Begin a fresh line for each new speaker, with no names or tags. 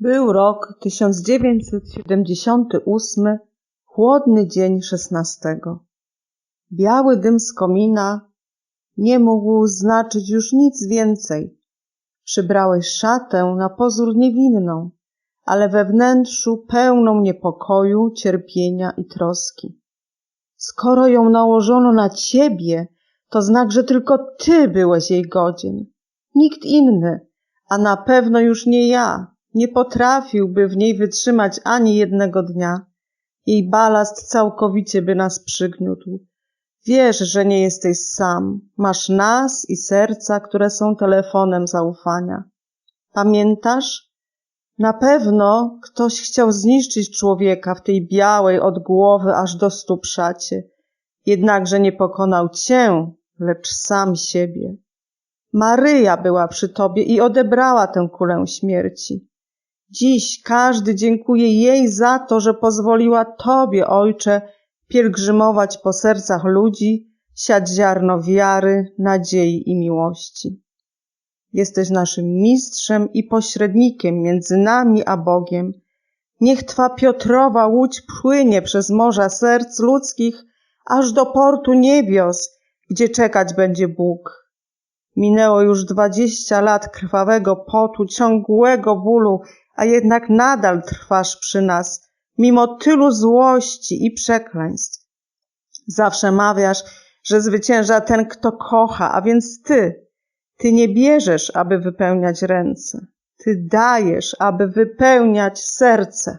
Był rok 1978, chłodny dzień szesnastego. Biały dym z komina nie mógł znaczyć już nic więcej. Przybrałeś szatę na pozór niewinną, ale we wnętrzu pełną niepokoju, cierpienia i troski. Skoro ją nałożono na ciebie, to znak, że tylko ty byłeś jej godzien. Nikt inny, a na pewno już nie ja, nie potrafiłby w niej wytrzymać ani jednego dnia. Jej balast całkowicie by nas przygniótł. Wiesz, że nie jesteś sam. Masz nas i serca, które są telefonem zaufania. Pamiętasz? Na pewno ktoś chciał zniszczyć człowieka w tej białej od głowy aż do stóp szacie. Jednakże nie pokonał cię, lecz sam siebie. Maryja była przy tobie i odebrała tę kulę śmierci. Dziś każdy dziękuje jej za to, że pozwoliła Tobie, Ojcze, pielgrzymować po sercach ludzi, siać ziarno wiary, nadziei i miłości. Jesteś naszym mistrzem i pośrednikiem między nami a Bogiem. Niech Twa Piotrowa łódź płynie przez morza serc ludzkich, aż do portu niebios, gdzie czekać będzie Bóg. Minęło już dwadzieścia lat krwawego potu, ciągłego bólu a jednak nadal trwasz przy nas, mimo tylu złości i przekleństw. Zawsze mawiasz, że zwycięża ten, kto kocha, a więc ty. Ty nie bierzesz, aby wypełniać ręce. Ty dajesz, aby wypełniać serce.